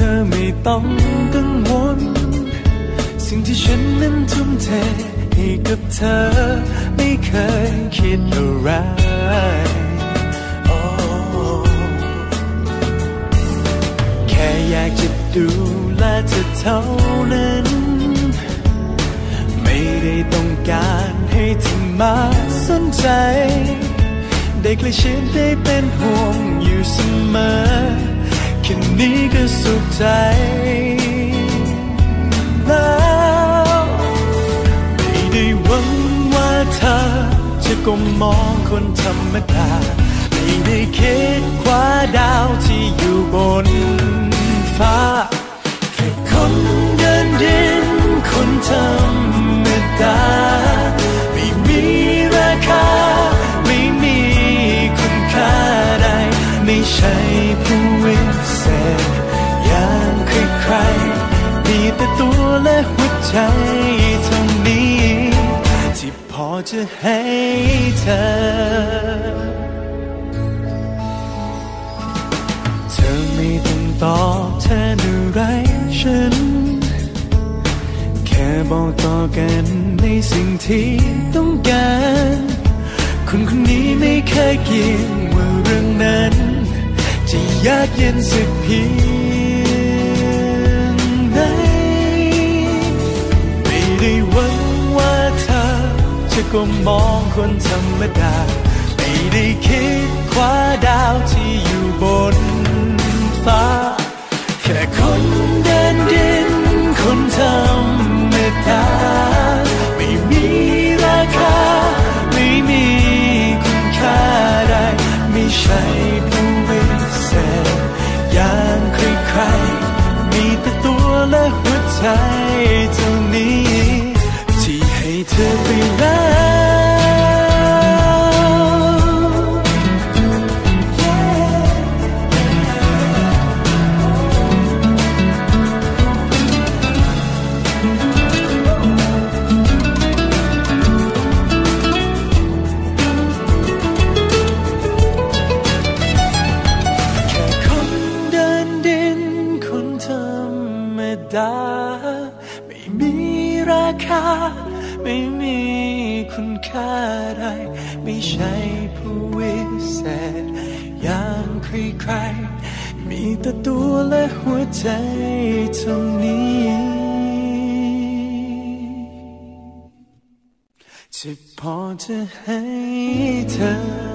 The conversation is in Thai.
ธอไม่ต้องกังวล สิ่งที่ฉันนั้นทุ่มเทให้กับเธอ ไม่เคยคิดอะไร แค่อยากจะดูแลเธอเท่านั้น ไม่ได้ต้องการให้เธอมาสนใจ ได้ใกล้ชิดได้เป็นห่วงอยู่เสมอ ค่นี้ก็สุขใจแล้วไม่ได้หวังว่าเธอ จะก้มมองคนธรรมดา ไม่ได้คิดคว้าดาวที่อยู่บนฟ้า ใจเท่านี้ ที่พอจะให้เธอ เธอไม่ต้องตอบแทนอะไรฉัน แค่บอกต่อกันในสิ่งที่ต้องการคนคนนี้ไม่เคยเกี่ยงว่าเรื่องนั้น จะยากเย็นสักเพียง ก้มมองคนธรรมดา ไม่ได้คิดคว้าดาวที่อยู่บนฟ้า แค่คนเดินดิน คนธรรมดา ไม่มีราคา ไม่มีคุณค่าใดไม่ใช่ผู้วิเศษอย่างใครๆมีแต่ตัวและหัวใจ ดา ไม่มีราคา ไม่มีคุณค่าใดไม่ใช่ผู้วิเศษอย่างใครๆ มีแต่ตัวและหัวใจเท่านี้จะพอจะให้เธอ